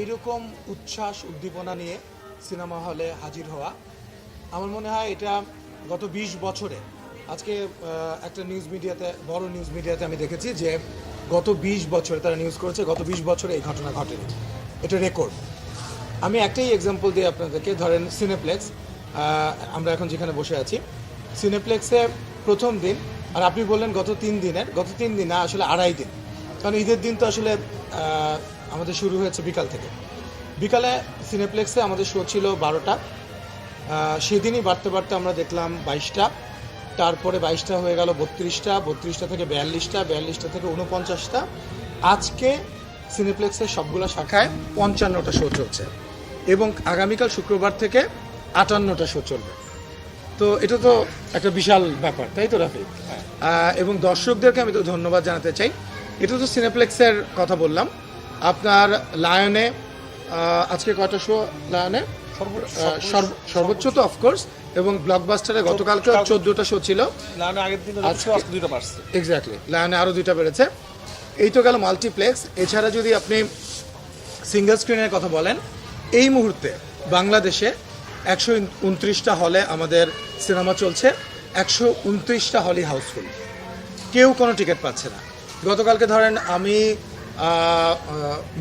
এইরকম উচ্ছ্বাস, উদ্দীপনা নিয়ে সিনেমা হলে হাজির হওয়া। আমার মনে হয় এটা গত ২০ বছরে, আজকে একটা নিউজ মিডিয়াতে বড় নিউজ মিডিয়াতে আমি দেখেছি যে গত ২০ বছরে তারা নিউজ করেছে, গত ২০ বছরে এই ঘটনা ঘটেনি। এটা রেকর্ড আমি একটাই এক্সাম্পল দিই আপনাদেরকে, ধরেন সিনেপ্লেক্স আমরা এখন যেখানে বসে আছি। সিনেপ্লেক্সে প্রথম দিন, আর আপনি বললেন গত তিন দিনের, গত তিন দিন না, আসলে আড়াই দিন। কারণ ঈদের দিন তো আসলে আমাদের শুরু হয়েছে বিকাল থেকে। বিকালে সিনেপ্লেক্সে আমাদের শো ছিল বারোটা। সেদিনই বাড়তে বাড়তে আমরা দেখলাম বাইশটা। তারপরে বাইশটা হয়ে গেল বত্রিশটা বত্রিশটা থেকে বিয়াল্লিশটা বিয়াল্লিশটা থেকে উনপঞ্চাশটা আজকে সিনেপ্লেক্সের সবগুলো শাখায় পঞ্চান্নটা শো চলছে এবং আগামীকাল শুক্রবার থেকে আটান্নটা শো চলবে। তো এটা তো একটা বিশাল ব্যাপার তাই তো রাফি এবং দর্শকদেরকে আমি তো ধন্যবাদ জানাতে চাই। এটা তো সিনেপ্লেক্সের কথা বললাম। আপনার লায়নে আজকে কয়টা শো লায়নে? সর্বোচ্চ তো অফকোর্স এবং ব্লকবাস্টারে গতকালকে চোদ্দটা শো ছিল। এক্স্যাক্টলি লায়নে আরও দুইটা বেড়েছে। এই তো গেল মাল্টিপ্লেক্স এছাড়া যদি আপনি সিঙ্গেল স্ক্রিনের কথা বলেন এই মুহূর্তে বাংলাদেশে একশো উনত্রিশটা হলে আমাদের সিনেমা চলছে একশো উনত্রিশটা হলই হাউসফুল কেউ কোনো টিকিট পাচ্ছে না। গতকালকে ধরেন আমি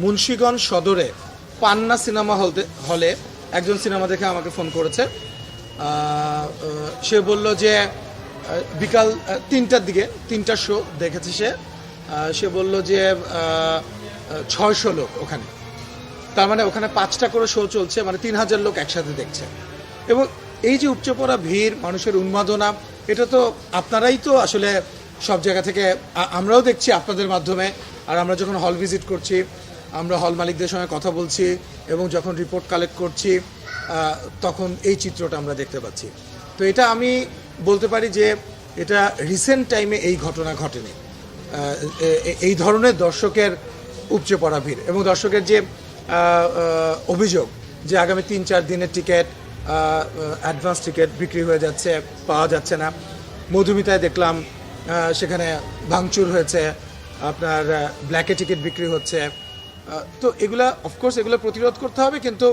মুন্সিগঞ্জ সদরে পান্না সিনেমা হলতে হলে একজন সিনেমা দেখে আমাকে ফোন করেছে। সে বলল যে বিকাল তিনটার দিকে তিনটার শো দেখেছে সে। সে বলল যে ছয়শো লোক ওখানে। তার মানে ওখানে পাঁচটা করে শো চলছে মানে তিন হাজার লোক একসাথে দেখছে। এবং এই যে উপচে পড়া ভিড়, মানুষের উন্মাদনা, এটা তো আপনারাই তো আসলে সব জায়গা থেকে আমরাও দেখছি আপনাদের মাধ্যমে। আর আমরা যখন হল ভিজিট করছি, আমরা হল মালিকদের সঙ্গে কথা বলছি এবং যখন রিপোর্ট কালেক্ট করছি তখন এই চিত্রটা আমরা দেখতে পাচ্ছি। তো এটা আমি বলতে পারি যে এটা রিসেন্ট টাইমে এই ঘটনা ঘটেনি। এই ধরনের দর্শকের উপচে পড়া ভিড় এবং দর্শকের যে অভিযোগ যে আগামী তিন চার দিনের টিকিট অ্যাডভান্স টিকিট বিক্রি হয়ে যাচ্ছে, পাওয়া যাচ্ছে না। মধুমিতায় দেখলাম সেখানে ভাঙচুর হয়েছে। আপনার ব্ল্যাকে টিকিট বিক্রি হচ্ছে। তো এগুলা অফকোর্স এগুলো প্রতিরোধ করতে হবে, কিন্তু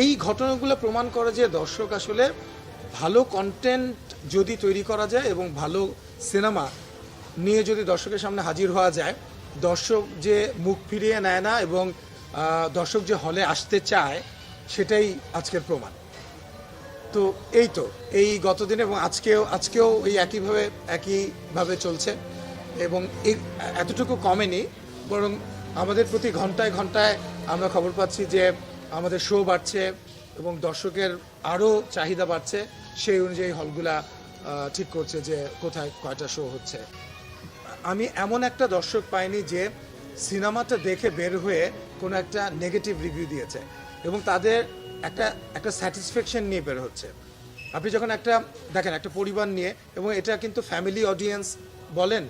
এই ঘটনাগুলো প্রমাণ করে যে দর্শক আসলে ভালো কন্টেন্ট যদি তৈরি করা যায় এবং ভালো সিনেমা নিয়ে যদি দর্শকের সামনে হাজির হওয়া যায়, দর্শক যে মুখ ফিরিয়ে নেয় না এবং দর্শক যে হলে আসতে চায়, সেটাই আজকের প্রমাণ। তো এই তো, এই গতদিন এবং আজকেও আজকেও এই একইভাবে একইভাবে চলছে। এবং এতটুকু কমেনি, বরং আমাদের প্রতি ঘন্টায় ঘন্টায় আমরা খবর পাচ্ছি যে আমাদের শো বাড়ছে এবং দর্শকের আরও চাহিদা বাড়ছে। সেই অনুযায়ী হলগুলা ঠিক করছে যে কোথায় কয়টা শো হচ্ছে। আমি এমন একটা দর্শক পাইনি যে সিনেমাটা দেখে বের হয়ে কোনো একটা নেগেটিভ রিভিউ দিয়েছে এবং তাদের একটা একটা স্যাটিসফ্যাকশন নিয়ে বের হচ্ছে। আপনি যখন একটা, দেখেন একটা পরিবার নিয়ে এবং এটা কিন্তু ফ্যামিলি অডিয়েন্স বলেন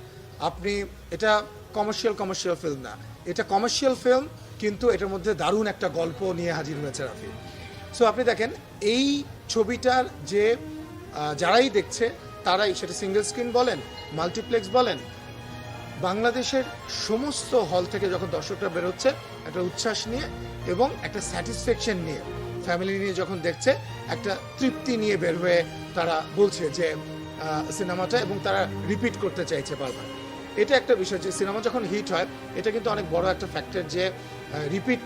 আপনি, এটা কমার্শিয়াল কমার্শিয়াল ফিল্ম না। এটা কমার্শিয়াল ফিল্ম কিন্তু এটার মধ্যে দারুণ একটা গল্প নিয়ে হাজির হয়েছে রাফি সো আপনি দেখেন, এই ছবিটার যে যারাই দেখছে, তারাই, সেটা সিঙ্গেল স্ক্রিন বলেন মাল্টিপ্লেক্স বলেন, বাংলাদেশের সমস্ত হল থেকে যখন দর্শকরা বেরোচ্ছে, একটা উচ্ছ্বাস নিয়ে এবং একটা স্যাটিসফ্যাকশন নিয়ে ফ্যামিলি নিয়ে যখন দেখছে, একটা তৃপ্তি নিয়ে বের হয়ে তারা বলছে যে সিনেমাটা এবং তারা রিপিট করতে চাইছে বারবার। এটা একটা বিষয় যে সিনেমা যখন হিট হয়, এটা কিন্তু অনেক বড় একটা ফ্যাক্টর যে রিপিট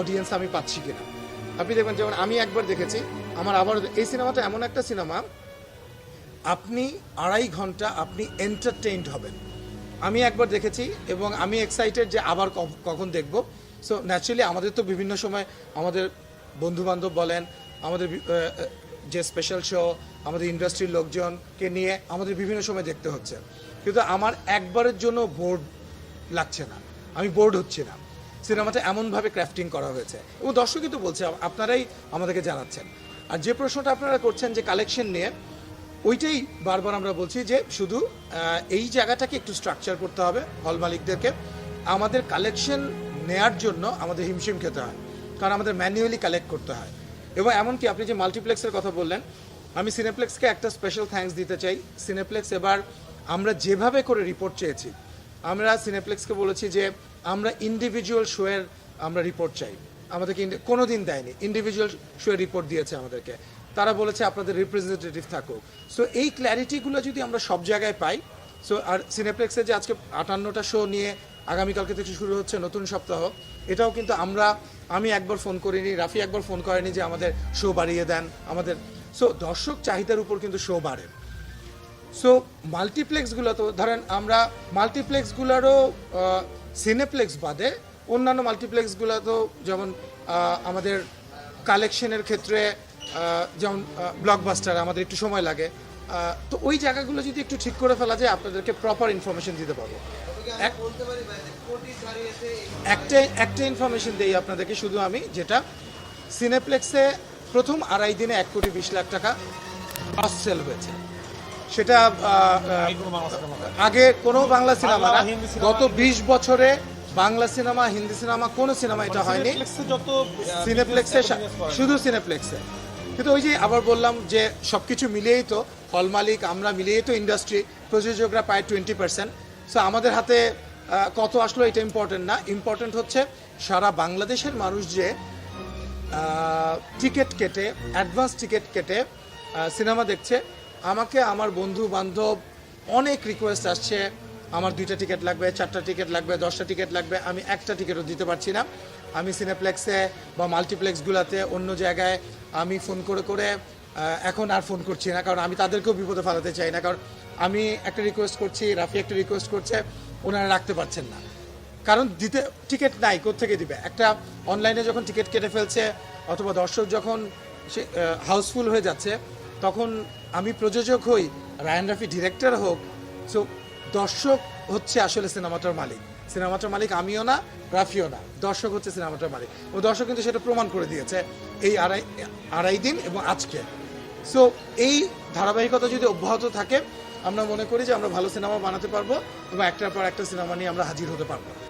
অডিয়েন্স আমি পাচ্ছি কিনা। আপনি দেখবেন, যেমন আমি একবার দেখেছি, আমার আবার এই সিনেমাটা এমন একটা সিনেমা, আপনি আড়াই ঘণ্টা আপনি এন্টারটেইনড হবেন। আমি একবার দেখেছি এবং আমি এক্সাইটেড যে আবার কখন দেখব। সো ন্যাচারালি আমাদের তো বিভিন্ন সময় আমাদের বন্ধু বান্ধব বলেন, আমাদের যে স্পেশাল শো আমাদের ইন্ডাস্ট্রির লোকজনকে নিয়ে আমাদের বিভিন্ন সময় দেখতে হচ্ছে। কিন্তু আমার একবারের জন্য বোর্ড লাগছে না। আমি বোর্ড হচ্ছি না। সিনেমাটা এমনভাবে ক্রাফটিং করা হয়েছে। এবং দর্শকই তো বলছে, আপনারাই আমাদেরকে জানাচ্ছেন। আর যে প্রশ্নটা আপনারা করছেন যে কালেকশন নিয়ে, ওইটাই বারবার আমরা বলছি যে শুধু এই জায়গাটাকে একটু স্ট্রাকচার করতে হবে হল মালিকদেরকে। আমাদের কালেকশন নেয়ার জন্য আমাদের হিমশিম খেতে হয়। কারণ আমাদের ম্যানুয়ালি কালেক্ট করতে হয়। এবং এমনকি আপনি যে মাল্টিপ্লেক্সের কথা বললেন, আমি সিনেপ্লেক্সকে একটা স্পেশাল থ্যাঙ্কস দিতে চাই। সিনেপ্লেক্স এবার আমরা যেভাবে করে রিপোর্ট চেয়েছি, আমরা সিনেপ্লেক্সকে বলেছি যে আমরা ইন্ডিভিজুয়াল শোয়ের আমরা রিপোর্ট চাই। আমাদেরকে কোনো দিন দেয়নি। ইন্ডিভিজুয়াল শোয়ে রিপোর্ট দিয়েছে আমাদেরকে। তারা বলেছে আপনাদের রিপ্রেজেন্টেটিভ থাকুক। সো এই ক্ল্যারিটিগুলো যদি আমরা সব জায়গায় পাই সো আর সিনেপ্লেক্সের যে আজকে আটান্নটা শো নিয়ে আগামীকালকে থেকে শুরু হচ্ছে নতুন সপ্তাহ, এটাও কিন্তু আমরা, আমি একবার ফোন করিনি, রাফি একবার ফোন করেনি যে আমাদের শো বাড়িয়ে দেন আমাদের। সো দর্শক চাহিদার উপর কিন্তু শো বাড়ে। সো মাল্টিপ্লেক্সগুলো তো ধরেন আমরা মাল্টিপ্লেক্সগুলোরও সিনেপ্লেক্স বাদে অন্যান্য মাল্টিপ্লেক্সগুলো তো যেমন আমাদের কালেকশনের ক্ষেত্রে যেমন ব্লকবাস্টার আমাদের একটু সময় লাগে। তো ওই জায়গাগুলো যদি একটু ঠিক করে ফেলা যায়, আপনাদেরকে প্রপার ইনফরমেশন দিতে পারব। এক- একটা একটা ইনফরমেশন দিই আপনাদেরকে শুধু আমি, যেটা সিনেপ্লেক্সে প্রথম আড়াই দিনে এক কোটি বিশ লাখ টাকা ক্রস সেল হয়েছে। সেটা আগে কোনো বাংলা সিনেমা গত বিশ বছরে বাংলা সিনেমা, হিন্দি সিনেমা, কোনো সিনেমা এটা হয়নি। সিনেপ্লেক্সে শুধু সিনেপ্লেক্সে কিন্তু ওই যে আবার বললাম যে সবকিছু মিলিয়েই তো, হল মালিক, আমরা মিলিয়েই তো ইন্ডাস্ট্রি প্রযোজকরা পায় টোয়েন্টি পার্সেন্ট সো আমাদের হাতে কত আসলো এটা ইম্পর্টেন্ট না। ইম্পর্টেন্ট হচ্ছে সারা বাংলাদেশের মানুষ যে টিকিট কেটে অ্যাডভান্স টিকিট কেটে সিনেমা দেখছে আমাকে আমার বন্ধু বান্ধব অনেক রিকোয়েস্ট আসছে। আমার দুইটা টিকিট লাগবে, চারটা টিকিট লাগবে, দশটা টিকিট লাগবে, আমি একটা টিকিটও দিতে পারছি না। আমি সিনেপ্লেক্সে বা মাল্টিপ্লেক্সগুলোতে অন্য জায়গায় আমি ফোন করে করে এখন আর ফোন করছি না। কারণ আমি তাদেরকেও বিপদে ফেলাতে চাই না। কারণ আমি একটা রিকোয়েস্ট করছি, রাফি একটা রিকোয়েস্ট করছে, ওনারা রাখতে পারছেন না। কারণ দিতে টিকিট নাই থেকে দিবে? একটা অনলাইনে যখন টিকিট কেটে ফেলছে, অথবা দর্শক যখন সে হাউসফুল হয়ে যাচ্ছে তখন আমি প্রযোজক হই, রায়ান রাফি ডিরেক্টর হোক সো দর্শক হচ্ছে আসলে সিনেমাটার মালিক। সিনেমাটার মালিক আমিও না, রাফিও না, দর্শক হচ্ছে সিনেমাটার মালিক। ও দর্শক কিন্তু সেটা প্রমাণ করে দিয়েছে এই আড়াই আড়াই দিন এবং আজকে। সো এই ধারাবাহিকতা যদি অব্যাহত থাকে, আমরা মনে করি যে আমরা ভালো সিনেমা বানাতে পারব এবং একটার পর একটা সিনেমা নিয়ে আমরা হাজির হতে পারব।